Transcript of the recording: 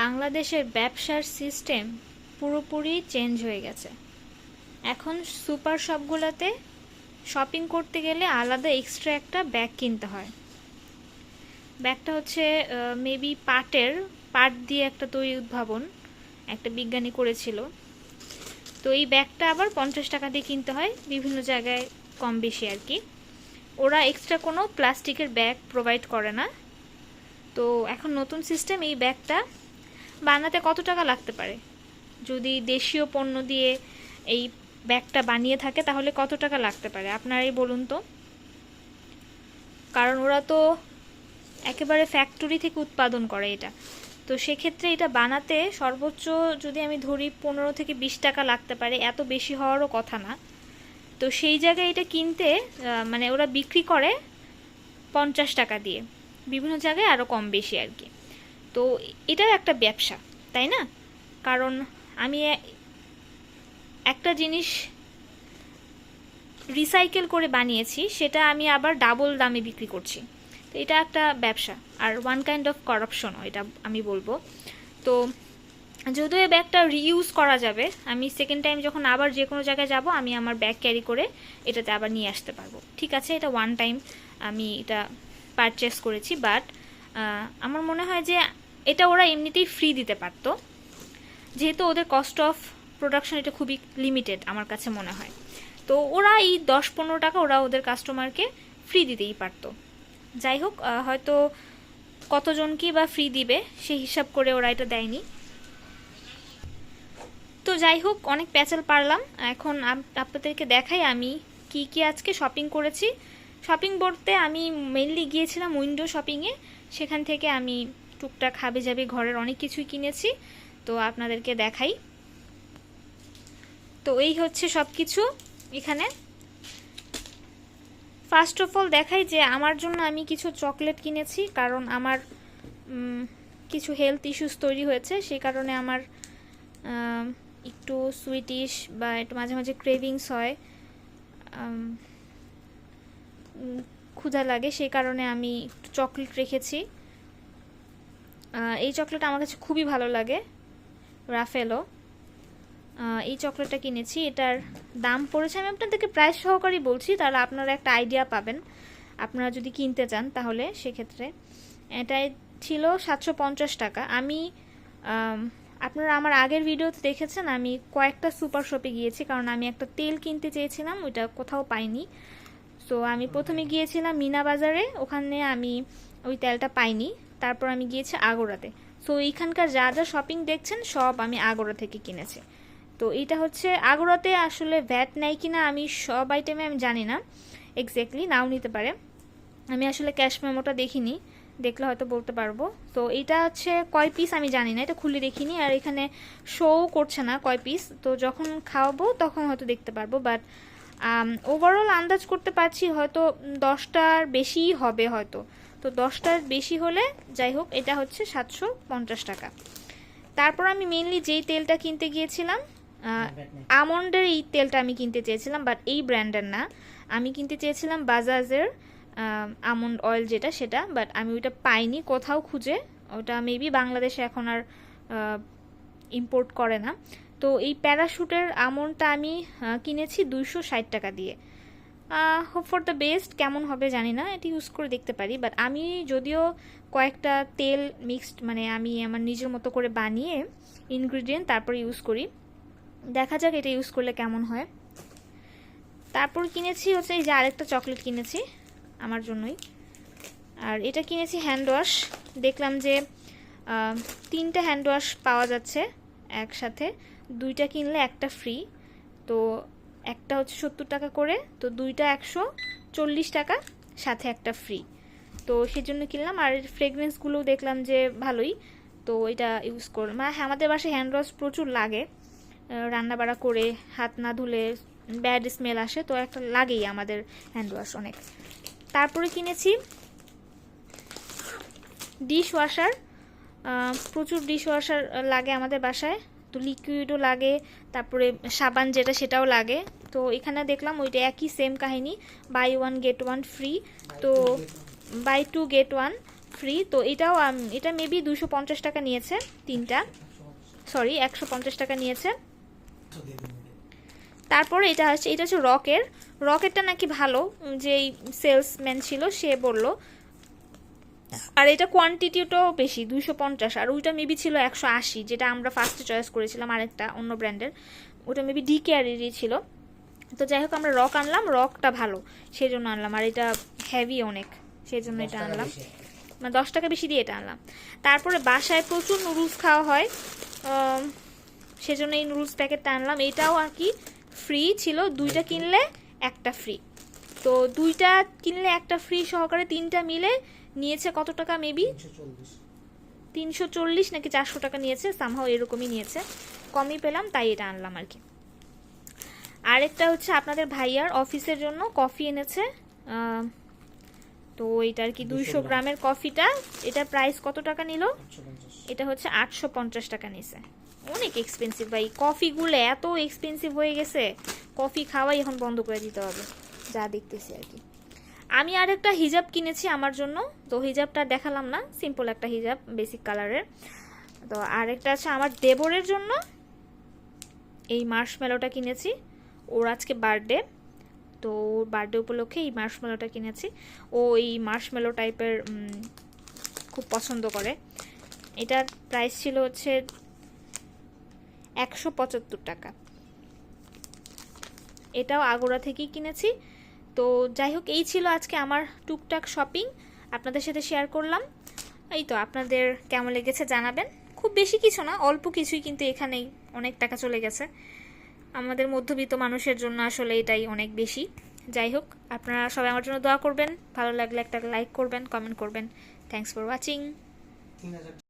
বাংলাদেশের ব্যবসার সিস্টেম পুরোপুরি চেঞ্জ হয়ে গেছে। এখন সুপার শপগুলোতে শপিং করতে গেলে আলাদা এক্সট্রা একটা ব্যাগ কিনতে হয়। ব্যাগটা হচ্ছে মেবি পাটের, পাট দিয়ে একটা তৈরি উদ্ভাবন একটা বিজ্ঞানী করেছিল। তো এই ব্যাগটা আবার পঞ্চাশ টাকা দিয়ে কিনতে হয়, বিভিন্ন জায়গায় কম বেশি আর কি। ওরা এক্সট্রা কোনো প্লাস্টিকের ব্যাগ প্রোভাইড করে না। তো এখন নতুন সিস্টেম এই ব্যাগটা বানাতে কত টাকা লাগতে পারে? যদি দেশীয় পণ্য দিয়ে এই ব্যাগটা বানিয়ে থাকে, তাহলে কত টাকা লাগতে পারে? আপনারাই বলুন তো। কারণ ওরা তো একেবারে ফ্যাক্টরি থেকে উৎপাদন করে এটা। তো সেক্ষেত্রে এটা বানাতে সর্বোচ্চ যদি আমি ধরি পনেরো থেকে বিশ টাকা লাগতে পারে, এত বেশি হওয়ারও কথা না। তো সেই জায়গায় এটা কিনতে মানে ওরা বিক্রি করে পঞ্চাশ টাকা দিয়ে। বিভিন্ন জায়গায় আরও কম বেশি আর কি। তো এটাও একটা ব্যবসা, তাই না? কারণ আমি একটা জিনিস রিসাইকেল করে বানিয়েছি, সেটা আমি আবার ডাবল দামে বিক্রি করছি। তো এটা একটা ব্যবসা, আর ওয়ান কাইন্ড অফ করাপশনও এটা আমি বলব। তো যদিও এই ব্যাগটা রিইউজ করা যাবে, আমি সেকেন্ড টাইম যখন আবার যে কোনো জায়গায় যাব, আমি আমার ব্যাগ ক্যারি করে এটাতে আবার নিয়ে আসতে পারব। ঠিক আছে, এটা ওয়ান টাইম আমি এটা পারচেস করেছি বাট আমার মনে হয় যে এটা ওরা এমনিতেই ফ্রি দিতে পারতো। যেহেতু ওদের কস্ট অফ প্রোডাকশন এটা খুবই লিমিটেড আমার কাছে মনে হয়। তো ওরা এই দশ পনেরো টাকা ওরা ওদের কাস্টমারকে ফ্রি দিতেই পারতো। যাই হোক হয়তো কতজনকে বা ফ্রি দিবে সেই হিসাব করে ওরা এটা দেয়নি। তো যাই হোক, অনেক প্যাচাল পারলাম। এখন আপ- আপনাদেরকে দেখাই আমি কি কি আজকে শপিং করেছি। শপিং বলতে আমি মেনলি গিয়েছিলাম উইন্ডো শপিংয়ে সেখান থেকে আমি টুকটাক হাবে যাবে ঘরের অনেক কিছুই কিনেছি, তো আপনাদেরকে দেখাই। তো এই হচ্ছে সব কিছু এখানে। ফার্স্ট অফ অল দেখাই যে আমার জন্য আমি কিছু চকলেট কিনেছি, কারণ আমার কিছু হেলথ ইস্যুস তৈরি হয়েছে, সেই কারণে আমার একটু সুইটিশ বা একটু মাঝে মাঝে ক্রেভিংস হয় ক্ষুধা লাগে, সেই কারণে আমি একটু চকলেট রেখেছি। এই চকলেট আমার কাছে খুবই ভালো লাগে। রাফেলো। এই চকলেটটা কিনেছি। এটার দাম পড়েছে। আমি আপনাদেরকে প্রাইস সহকারই বলছি, তাহলে আপনারা একটা আইডিয়া পাবেন। আপনারা যদি কিনতে চান, তাহলে সেক্ষেত্রে। এটাই ছিল সাতশো পঞ্চাশ টাকা। আমি আপনারা আমার আগের ভিডিওতে দেখেছেন, আমি কয়েকটা সুপার শপে গিয়েছি, কারণ আমি একটা তেল কিনতে চেয়েছিলাম, ওইটা কোথাও পাইনি। তো আমি প্রথমে গিয়েছিলাম মিনা বাজারে। ওখানে আমি ওই তেলটা পাইনি। তারপর আমি গিয়েছি আগোড়াতে সো এইখানকার যা যা শপিং দেখছেন, সব আমি আগোড়া থেকে কিনেছি। তো এইটা হচ্ছে আগোড়াতে আসলে ভ্যাট নেয় কিনা আমি সব আইটেমে আমি জানি না এক্স্যাক্টলি নাও নিতে পারে। আমি আসলে ক্যাশ মেমোটা দেখিনি, দেখলে হয়তো বলতে পারব। তো এটা হচ্ছে কয় পিস আমি জানি না, এটা খুলে দেখিনি। আর এখানে শো করছে না কয় পিস তো যখন খাওয়াবো তখন হয়তো দেখতে পারব। বাট ওভারঅল আন্দাজ করতে পারছি হয়তো দশটার বেশিই হবে হয়তো। তো দশটার বেশি হলে যাই হোক এটা হচ্ছে সাতশো পঞ্চাশ টাকা। তারপর আমি মেনলি যেই তেলটা কিনতে গিয়েছিলাম আমন্ডের এই তেলটা আমি কিনতে চেয়েছিলাম বাট এই ব্র্যান্ডের না। আমি কিনতে চেয়েছিলাম বাজাজের আমন্ড অয়েল যেটা সেটা বাট আমি ওইটা পাইনি কোথাও খুঁজে। ওটা মেবি বাংলাদেশে এখন আর ইম্পোর্ট করে না। তো এই প্যারাশুটের আমন্ডটা আমি কিনেছি দুইশো ষাট টাকা দিয়ে। হোপ ফর দ্য বেস্ট কেমন হবে জানি না, এটি ইউজ করে দেখতে পারি বাট আমি যদিও কয়েকটা তেল মিক্সড মানে আমি আমার নিজের মতো করে বানিয়ে ইনগ্রিডিয়েন্ট তারপর ইউজ করি। দেখা যাক এটা ইউজ করলে কেমন হয়। তারপর কিনেছি হচ্ছে এই যে আরেকটা চকলেট কিনেছি, আমার জন্যই। আর এটা কিনেছি হ্যান্ড ওয়াশ দেখলাম যে তিনটে হ্যান্ড ওয়াশ পাওয়া যাচ্ছে একসাথে, দুইটা কিনলে একটা ফ্রি তো একটা হচ্ছে সত্তর টাকা করে তো দুইটা একশো চল্লিশ টাকা সাথে একটা ফ্রি তো সেজন্য কিনলাম আর ফ্রেগরেন্সগুলো দেখলাম যে ভালোই তো এটা ইউজ করলাম আর হ্যাঁ, আমাদের বাসায় হ্যান্ড ওয়াশ প্রচুর লাগে রান্নাবাড়া করে হাত না ধুলে ব্যাড স্মেল আসে তো একটা লাগেই আমাদের হ্যান্ড ওয়াশ অনেক। তারপরে কিনেছি ডিশ ওয়াশার প্রচুর ডিশ ওয়াশার লাগে আমাদের বাসায়। তো লিকুইডও লাগে, তারপরে সাবান যেটা সেটাও লাগে। তো এখানে দেখলাম ওইটা একই সেম কাহিনী buy one get one free তো buy two get one free তো এটাও এটা মেবি দুশো পঞ্চাশ টাকা নিয়েছে তিনটা। সরি একশো পঞ্চাশ টাকা নিয়েছে। তারপরে এটা হচ্ছে এটা হচ্ছে রকের। রকেটটা নাকি ভালো যেই সেলসম্যান ছিল, সে বলল আর এটা কোয়ান্টিটিটাও বেশি দুশো পঞ্চাশ আর ওইটা মেবি ছিল একশো আশি যেটা আমরা ফার্স্টে চয়েস করেছিলাম আরেকটা অন্য ব্র্যান্ডের ওটা মেবি ডি কেয়ারেরই ছিল। তো যাই হোক আমরা রক আনলাম রকটা ভালো সেই জন্য আনলাম আর এটা হেভি অনেক সেই জন্য এটা আনলাম। মানে দশ টাকা বেশি দিয়ে এটা আনলাম। তারপরে বাসায় প্রচুর নুডলস খাওয়া হয় সেজন্য এই নুডলস প্যাকেটটা আনলাম। এটাও আর কি ফ্রি ছিল দুইটা কিনলে একটা ফ্রি তো দুইটা কিনলে একটা ফ্রি সহকারে তিনটা মিলে নিয়েছে কত টাকা মেবি তিনশো চল্লিশ। নাকি চারশো টাকা নিয়েছে সামহাও এরকমই নিয়েছে। কমই পেলাম তাই এটা আনলাম আর কি। আরেকটা হচ্ছে আপনাদের ভাইয়ার অফিসের জন্য কফি এনেছে। তো এটা আর কি দুইশো গ্রামের কফিটা। এটা প্রাইস কত টাকা নিল? এটা হচ্ছে আটশো পঞ্চাশ টাকা নিছে। অনেক এক্সপেন্সিভ ভাই। কফিগুলো এত এক্সপেন্সিভ হয়ে গেছে। কফি খাওয়াই এখন বন্ধ করে দিতে হবে। যা দেখতেছি আর কি। আমি আর একটা হিজাব কিনেছি আমার জন্য। তো হিজাবটা দেখালাম না সিম্পল একটা হিজাব বেসিক কালারের তো আরেকটা আছে আমার দেবরের জন্য। এই মার্শমেলোটা কিনেছি। ওর আজকে বার্থডে তো ওর বার্থডে উপলক্ষে এই মার্শমেলোটা কিনেছি। ও এই মার্শমেলো টাইপের খুব পছন্দ করে। এটার প্রাইস ছিল হচ্ছে একশো পঁচাত্তর টাকা। এটাও আগোড়া থেকেই কিনেছি। তো যাই হোক, এই ছিল আজকে আমার টুকটাক শপিং। আপনাদের সাথে শেয়ার করলাম। এই তো, আপনাদের কেমন লেগেছে জানাবেন। খুব বেশি কিছু না, অল্প কিছুই কিন্তু এখানেই অনেক টাকা চলে গেছে। আমাদের মধ্যবিত্ত মানুষের জন্য আসলে এটাই অনেক বেশি। যাই হোক, আপনারা সবাই আমার জন্য দোয়া করবেন। ভালো লাগলে একটা লাইক করবেন, কমেন্ট করবেন। Thanks for watching